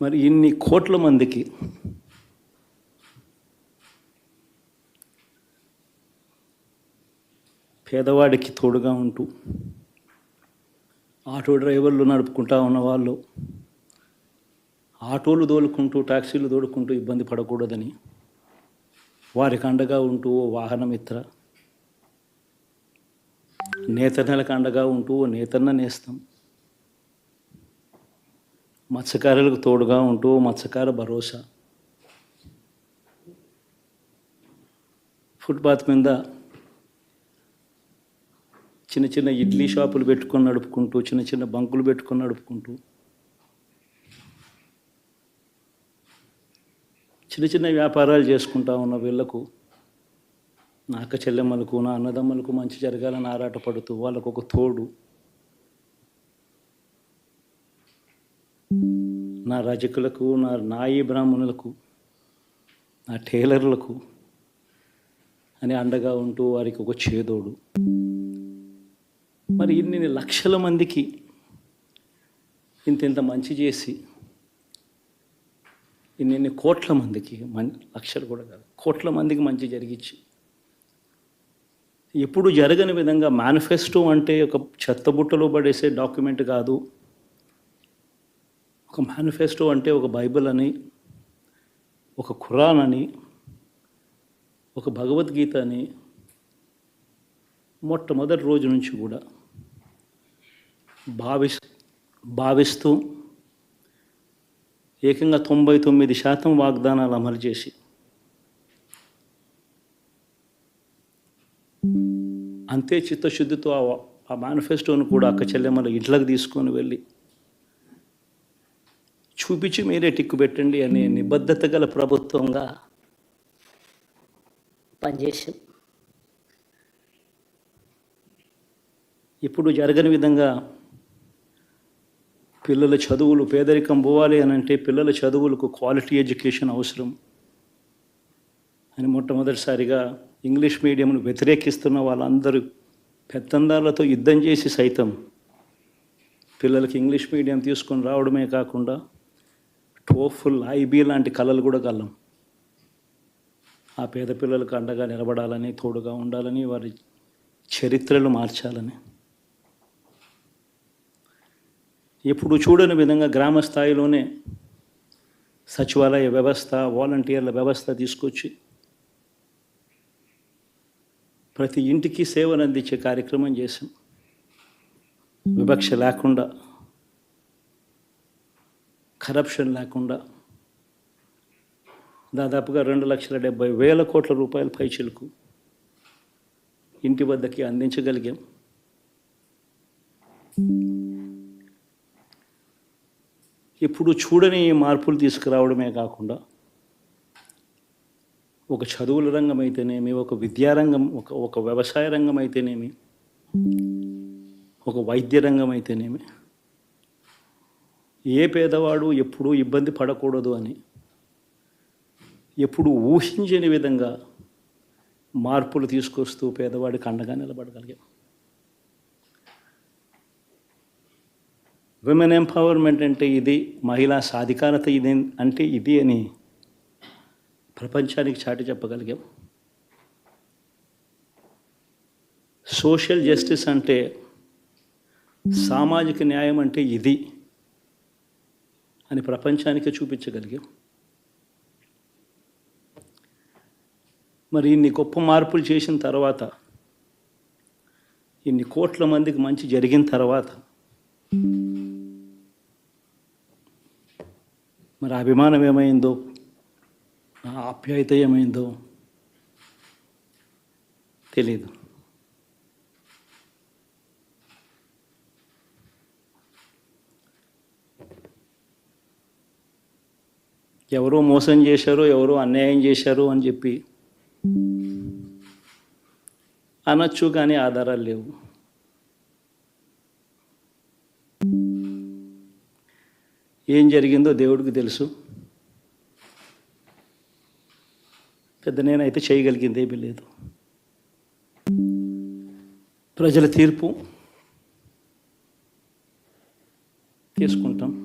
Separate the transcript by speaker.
Speaker 1: మరి ఇన్ని కోట్ల మందికి పేదవాడికి తోడుగా ఉంటూ ఆటో డ్రైవర్లు నడుపుకుంటా ఉన్నవాళ్ళు ఆటోలు దోలుకుంటూ టాక్సీలు దోడుకుంటూ ఇబ్బంది పడకూడదని వారికి అండగా ఉంటూ ఓ వాహనమిత్ర నేతన్నలకు అండగా ఉంటూ ఓ నేతన్న నేస్తాం మత్స్యకారులకు తోడుగా ఉంటూ మత్స్యకార భరోసా. ఫుట్పాత్ మీద చిన్న చిన్న ఇడ్లీ షాపులు పెట్టుకొని నడుపుకుంటూ చిన్న చిన్న బంకులు పెట్టుకొని నడుపుకుంటూ చిన్న చిన్న వ్యాపారాలు చేసుకుంటా ఉన్న వీళ్ళకు నా అక్క చెల్లెమ్మలకు నా అన్నదమ్మలకు మంచి జరగాలని ఆరాటపడుతూ వాళ్ళకు ఒక తోడు. నా రజకులకు నా నాయి బ్రాహ్మణులకు నా టైలర్లకు అని అండగా ఉంటూ వారికి ఒక చేదోడు. మరి ఇన్ని లక్షల మందికి ఇంత ఇంత మంచి చేసి ఇన్ని కోట్ల మందికి మన్ లక్షలు కూడా కాదు కోట్ల మందికి మంచి జరిగించి ఎప్పుడు జరగని విధంగా మేనిఫెస్టో అంటే ఒక చెత్తబుట్టలో పడేసే డాక్యుమెంట్ కాదు ఒక మేనిఫెస్టో అంటే ఒక బైబిల్ అని ఒక ఖురాన్ అని ఒక భగవద్గీత అని మొట్టమొదటి రోజు నుంచి కూడా భావిస్ భావిస్తూ ఏకంగా తొంభై తొమ్మిది శాతం వాగ్దానాలు అమలు చేసి అంతే చిత్తశుద్ధితో ఆ- ఆ మేనిఫెస్టోను కూడా అక్క చెల్లెమ్మల ఇంట్లోకి తీసుకొని వెళ్ళి చూపించి మీరే టిక్కు పెట్టండి అనే నిబద్ధత గల ప్రభుత్వంగా పనిచేసాం ఇప్పుడు జరగని విధంగా పిల్లల చదువులు పేదరికం పోవాలి అని అంటే పిల్లల చదువులకు క్వాలిటీ ఎడ్యుకేషన్ అవసరం అని మొట్టమొదటిసారిగా ఇంగ్లీష్ మీడియంను వ్యతిరేకిస్తున్న వాళ్ళందరూ పెత్తందారులతో యుద్ధం చేసి సైతం పిల్లలకి ఇంగ్లీష్ మీడియం తీసుకొని రావడమే కాకుండా టోఫుల్ ఐబీ లాంటి కళలు కూడా కలం. ఆ పేద పిల్లలకు అండగా నిలబడాలని తోడుగా ఉండాలని వారి చరిత్రలు మార్చాలని. ఎప్పుడు చూడని విధంగా గ్రామ స్థాయిలోనే సచివాలయ వ్యవస్థ వాలంటీర్ల వ్యవస్థ తీసుకొచ్చి ప్రతి ఇంటికి సేవలు అందించే కార్యక్రమం చేశాం. వివక్ష లేకుండా కరప్షన్ లేకుండా దాదాపుగా రెండు లక్షల డెబ్బై వేల కోట్ల రూపాయల పైచిలకు ఇంటి వద్దకి అందించగలిగాం. ఇప్పుడు చూడని మార్పులు తీసుకురావడమే కాకుండా ఒక చదువుల రంగం అయితేనేమి ఒక విద్యారంగం ఒక ఒక వ్యవసాయ రంగం అయితేనేమి ఒక వైద్య రంగం అయితేనేమి ఏ పేదవాడు ఎప్పుడూ ఇబ్బంది పడకూడదు అని ఎప్పుడు ఊహించని విధంగా మార్పులు తీసుకొస్తూ పేదవాడికి అండగా నిలబడగలిగాం. విమెన్ ఎంపవర్మెంట్ అంటే ఇది మహిళా సాధికారత ఇది అంటే ఇది అని ప్రపంచానికి చాటి చెప్పగలిగాం. సోషల్ జస్టిస్ అంటే సామాజిక న్యాయం అంటే ఇది. అని ప్రపంచానికి చూపించగలిగాం మరి ఇన్ని గొప్ప మార్పులు చేసిన తర్వాత ఇన్ని కోట్ల మందికి మంచి జరిగిన తర్వాత మరి అభిమానం ఏమైందో ఆప్యాయత ఏమైందో తెలీదు. ఎవరో మోసం చేశారు ఎవరో అన్యాయం చేశారు అని చెప్పి అనొచ్చు కానీ ఆధారాలు లేవు. ఏం జరిగిందో దేవుడికి తెలుసు. పెద్ద నేనైతే చేయగలిగింది ఏమీ లేదు. ప్రజల తీర్పు తీసుకుంటాం.